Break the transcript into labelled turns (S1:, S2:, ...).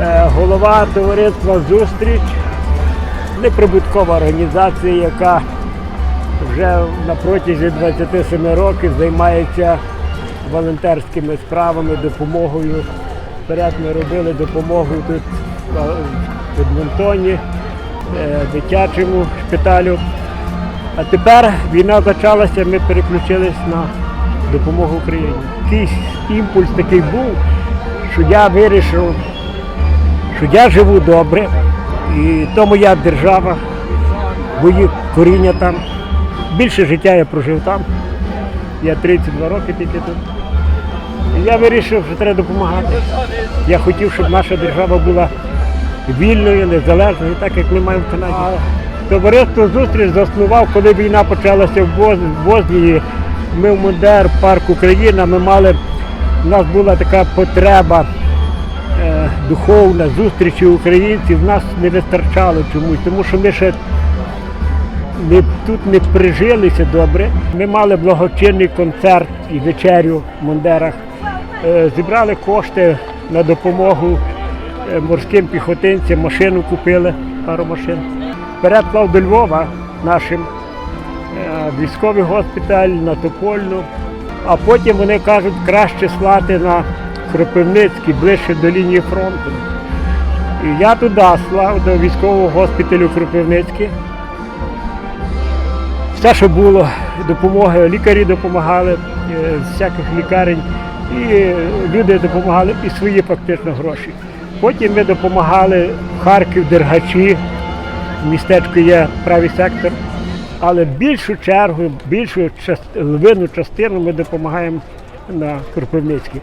S1: е, голова товариства Зустріч, неприбуткова організація, яка вже на протязі 27 років займається волонтерськими справами, допомогою. Вперед ми робили допомогу тут в Едмонтоні, е, дитячому шпиталю. А тепер війна почалася, ми переключились на допомогу Україні. Якийсь імпульс такий був, що я вирішив, що я живу добре, і то моя держава, мої коріння там. Більше життя я прожив там. Я 32 роки тільки тут. І я вирішив, що треба допомагати. Я хотів, щоб наша держава була вільною, незалежною, так як ми маємо в Канаді. Товариство зустріч заснував, коли війна почалася в Боз- Бознії. Ми в Модер, парк Україна, ми мали, у нас була така потреба духовна зустрічі українців, нас не вистачало чомусь, тому що ми ще не, тут не прижилися добре. Ми мали благочинний концерт і вечерю в Мондерах. Е, Зібрали кошти на допомогу е, морським піхотинцям, машину купили, пару машин. Вперед плав до Львова нашим е, військовий госпіталь на Топольну, а потім вони кажуть, краще слати на Кропивницький, ближче до лінії фронту. І я туди слав до військового госпіталю Кропивницький. Все, що було, допомоги, лікарі допомагали е, з всяких лікарень, і люди допомагали і свої фактично гроші. Потім ми допомагали в Харків, Дергачі, містечку є правий сектор, але більшу чергу, більшу львину частину ми допомагаємо на Кропивницький.